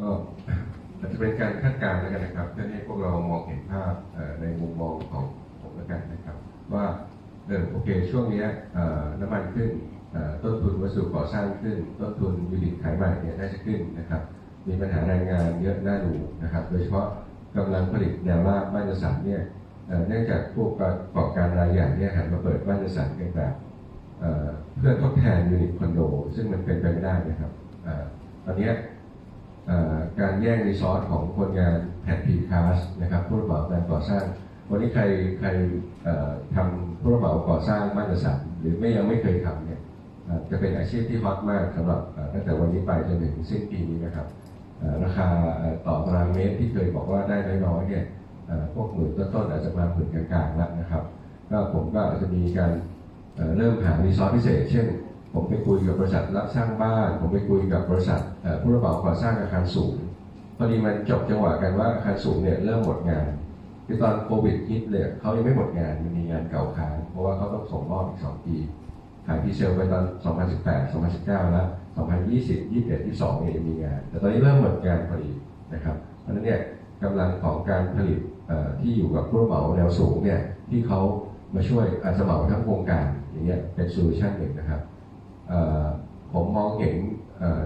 ก็อาจจะเป็นการคาดการณ์แล้วกันนะครับ เพื่อให้พวกเรามองเห็นภาพในมุมมองของผมแล้วกันนะครับ ว่าเออโอเค ช่วงนี้น้ำมันขึ้นต้นทุนวัสดุก่อสร้างขึ้น ต้นทุนยูนิตขายใหม่เนี่ยน่าจะขึ้นนะครับ มีปัญหาแรงงานเยอะน่าดูนะครับ โดยเฉพาะกำลังผลิตแนวราบบ้านจัดสรรเนี่ยเนื่องจากผู้ประกอบการรายใหญ่เนี่ยหันมาเปิดบ้านจัดสรรกันแบบเอ่อเพื่อทดแทนยูนิตคอนโด ซึ่งมันเป็นไปไม่ได้นะครับอ่อตอนนี้ การแย่งรีซอสของคนงานแผ่นพีคาสนะครับผู้รับเหมาการก่อสร้าง วันนี้ใครใครทำผู้รับเหมาก่อสร้างบ้านจัดสรรหรือไม่ยังไม่เคยทำเนี่ยจะเป็นอาชีพที่ฮอตมากสำหรับตั้งแต่วันนี้ไปจนถึงสิ้นปีนี้นะครับราคาต่อตารางเมตรที่เคยบอกว่าได้น้อยๆเนี่ยพวกหมื่นต้นๆอาจจะมาหมื่นกลางๆแล้วนะครับก็ผมก็อาจจะมีการเอ่อเริ่มหารีซอสพิเศษ เช่น ผมไปคุยกับบริษัทรับสร้างบ้าน ผมไปคุยกับบริษัทผู้รับเหมาก่อสร้างอาคารสูงพอดีมันจบจังหวะกันว่าอาคารสูงเนี่ยเริ่มหมดงานคือตอนโควิดฮิตเนี่ยเขายังไม่หมดงานมันมีงานเก่าค้างเพราะว่าเขาต้องส่งมอบอีก2ปีขายพีเซลไปตอน 2018 2019 แล้ว 2020 21 22เนี่ยยังมีงาน แต่ตอนนี้เริ่มหมดงานพอดีนะครับเพราะนั้นเนี่ยกำลังของการผลิตที่อยู่กับผู้รับเหมาแนวสูงเนี่ยที่เขามาช่วยอาจจะเหมาทั้งโครงการอย่างเงี้ยเป็นโซลูชันหนึ่งนะครับ ผมมองเห็น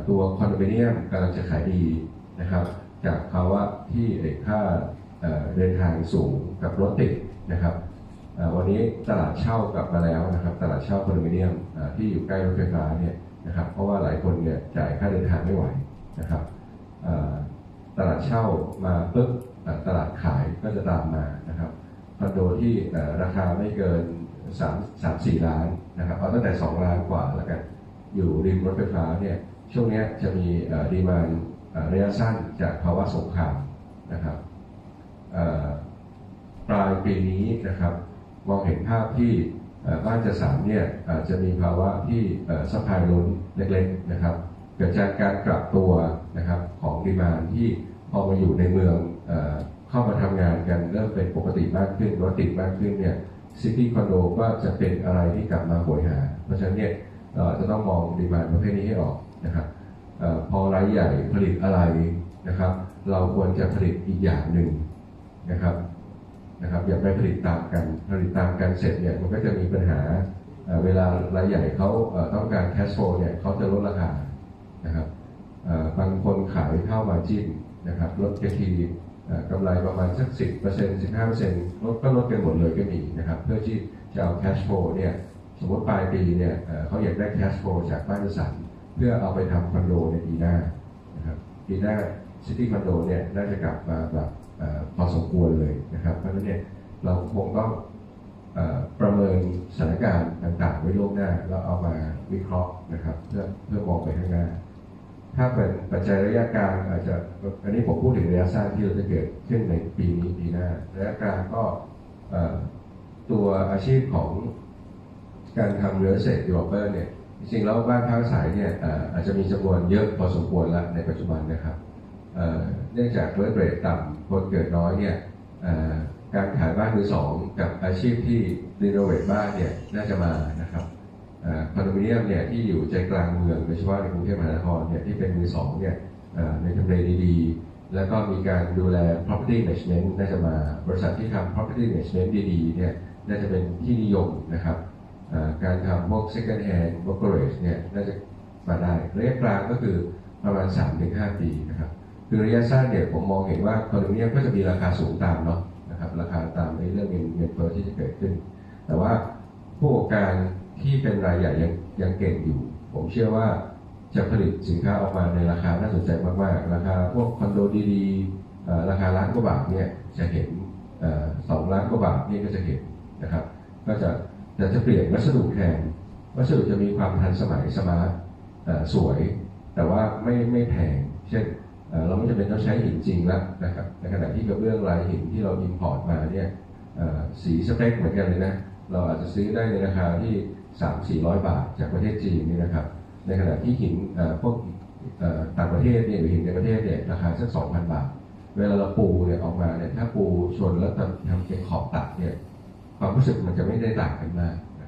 ตัวคอนโดมิเนียมกำลังจะขายดีนะครับ จากภาวะที่เอ่อค่าเดินทางสูงกับรถติดนะครับวันนี้ตลาดเช่ากลับมาแล้วนะครับ ตลาดเช่าคอนโดมิเนียมที่อยู่ใกล้รถไฟฟ้าเนี่ยนะครับ เพราะว่าหลายคนเนี่ยจ่ายค่าเดินทางไม่ไหวนะครับตลาดเช่ามาปุ๊บตลาดขายก็จะตามมานะครับคอนโดที่ราคาไม่เกิน 3 3 4ล้านนะครับเอาตั้งแต่2ล้านกว่าแล้วกันอยู่ริมรถไฟฟ้าเนี่ยช่วงนี้จะมีดีมานระยะสั้นจากภาวะสงครามนะครับปลายปีนี้นะครับมองเห็นภาพที่บ้านจัดสรรเนี่ยจะมีภาวะที่สปายล้นเล็กๆนะครับ เกิดจากการกลับตัวนะครับของดีมานที่พอมาอยู่ในเมืองเข้ามาทำงานกันเริ่มเป็นปกติมากขึ้นรถติดมากขึ้นเนี่ย ซิตี้คอนโดก็จะเป็นอะไรที่กลับมาโหยหา เพราะฉะนั้นเนี่ยจะต้องมองดีมานประเภทนี้ให้ออกนะครับอพอรายใหญ่ผลิตอะไรนะครับ เราควรจะผลิตอีกอย่างหนึ่งนะครับนะครับอย่าไปผลิตตามกันผลิตตามกันเสร็จเนี่ยมันก็จะมีปัญหาเวลารายใหญ่เขาต้องการแคชโฟเนี่ยเขาจะลดราคานะครับบางคนขายเข้ามาจิ้นนะครับลดเที กำไรประมาณสักสิบเปอร์เซ็นต์สิบห้าเปอร์เซ็นต์ลดก็ลดกันหมดเลยก็มีนะครับ เพื่อที่จะเอาแคชโฟลเนี่ยสมมติปลายปีเนี่ยเขาอยากได้ cash flow จากบ้านจัดสรรเพื่อเอาไปทำคอนโดในปีหน้านะครับปีหน้าซิตี้คอนโดเนี่ยน่าจะกลับมาแบบพอสมควรเลยนะครับ เพราะฉะนั้นเนี่ยเราคงต้องอประเมินสถานการณ์ต่างๆ ไว้ล่วงหน้า แล้วเอามาวิเคราะห์นะครับ เพื่อเพื่อมองไปข้างหน้า ถ้าเป็นปัจจัยระยะกลางอาจจะอันนี้ผมพูดถึงระยะสั้นที่เราจะเกิดขึ้นในปีนี้ปีหน้าระยะกลางก็ตัวอาชีพของการทำเรือเศษดีเวลเปอร์เนี่ยจริงๆแล้วบ้านพักอายเนี่ยอาจจะมีจำนวนเยอะพอสมควรแล้วในปัจจุบันนะครับเนื่องจากเบิร์ตเรทต่ำคนเกิดน้อยเนี่ยการขายบ้านมือสองกับอาชีพที่รีโนเวทบ้านเนี่ยน่าจะมานะครับ คอนโดมิเนียมเนี่ยที่อยู่ใจกลางเมืองโดยเฉพาะในกรุงเทพมหานครเนี่ยที่เป็นมือสองเนี่ยในทำเลดีๆ แล้วก็มีการดูแล property management น่าจะมาบริษัทที่ทำ property management ดีๆเนี่ยน่าจะเป็นที่นิยมนะครับการทำพวก second hand brokerage เนี่ยน่าจะมาได้ระยะกลางก็คือประมาณ 3-5 ปีนะครับคือระยะสั้นเนี่ยผมมองเห็นว่าคอนโดมิเนียมก็จะมีราคาสูงตามเนาะนะครับราคาตามในเรื่องเงินเงินเฟ้อที่จะเกิดขึ้น แต่ว่าผู้ประกอบการ ที่เป็นรายใหญ่ยังยังเก่งอยู่ ผมเชื่อว่าจะผลิตสินค้าออกมาในราคาน่าสนใจมากๆ ราคาพวกคอนโดดีๆ ราคาล้านกว่าบาทเนี่ยจะเห็นสองล้านกว่าบาทนี่ก็จะเห็นนะครับ ก็จะแต่จะเปลี่ยนวัสดุแทนวัสดุจะมีความทันสมัยสมาร์ทสวย แต่ว่าไม่ไม่แพง เช่นเราไม่จำเป็นต้องใช้หินจริงแล้วนะครับ ในขณะที่กระเบื้องลายหินที่เราอินพอร์ตมาเนี่ยสีสเปคเหมือนกันเลยนะ เราอาจจะซื้อได้ในราคาที่ สามสี่ร้อยบาทจากประเทศจีนนี่นะครับ ในขณะที่หินพวกต่างประเทศเนี่ยหรือหินในประเทศเนี่ยราคาสักสองพันบาท เวลาเราปูเนี่ยออกมาเนี่ยถ้าปูชนแล้วทำทำเป็นขอบตัดเนี่ยความรู้สึกมันจะไม่ได้ต่างกันมาก